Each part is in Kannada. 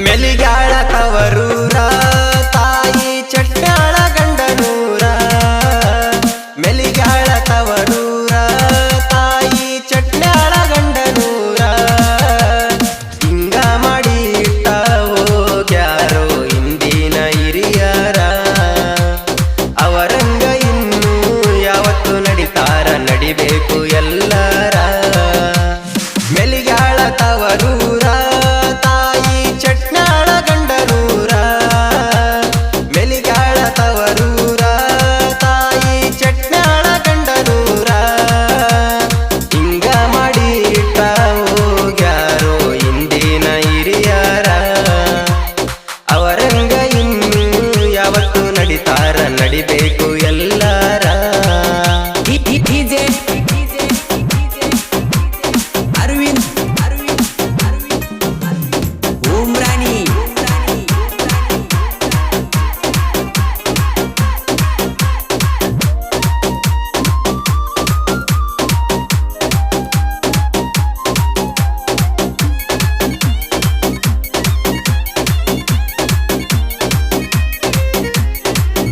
ಮೆಲಿಗಾಳ ತವರು. guitarra.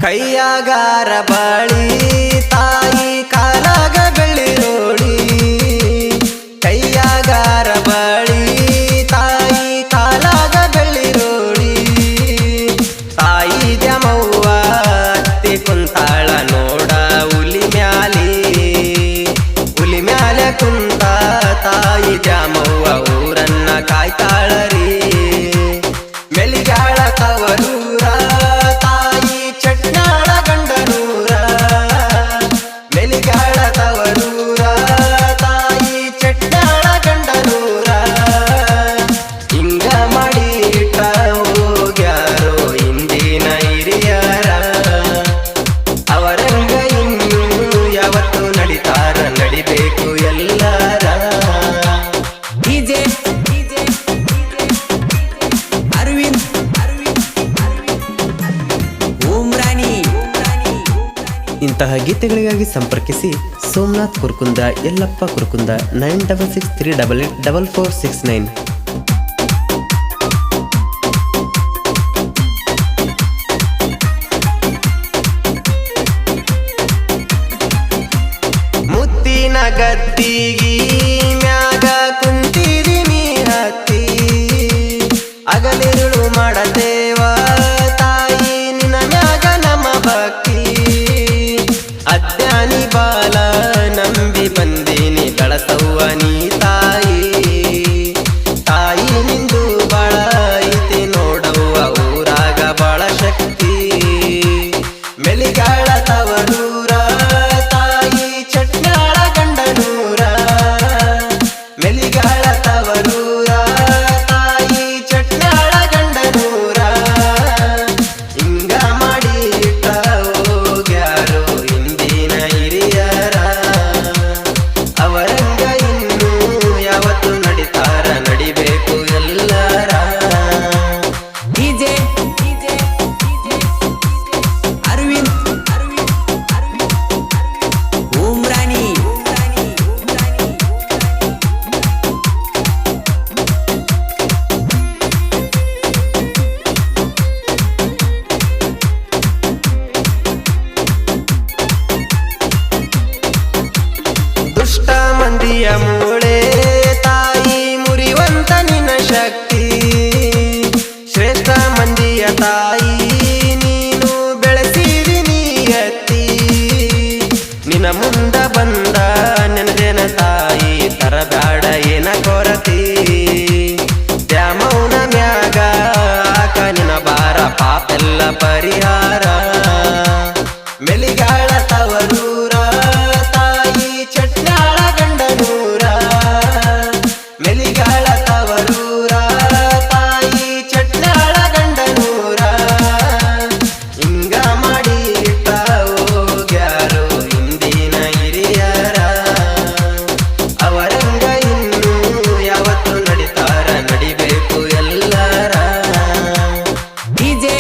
ಕೈಯಾಗಾರ ಬಳಿ ತಾ ಇಂತಹ ಗೀತೆಗಳಿಗಾಗಿ ಸಂಪರ್ಕಿಸಿ Somnath Kurkunda, Yallappa Kurkunda, nine double six three double eight double four six nine. ಮುತ್ತಿನ ಗತ್ತಿಗಿ ಮ್ಯಾಗ ಕುಂತಿರಿ ನೀ ಹತ್ತಿ, ಅಗಲಿರುಳು ಮಾಡದೇವಾ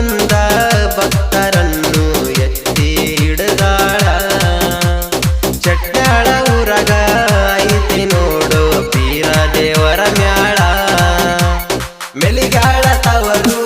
ಬಂದ ಭಕ್ತರನ್ನು ಎತ್ತಿ ಹಿಡಿದಾಳ ಚಟ್ಟಾಳ ಊರಗ ಐತಿ ನೋಡು ಪೀರ ದೇವರ ಮ್ಯಾಳ. ಮೆಲಿಗಾಳ ತವರು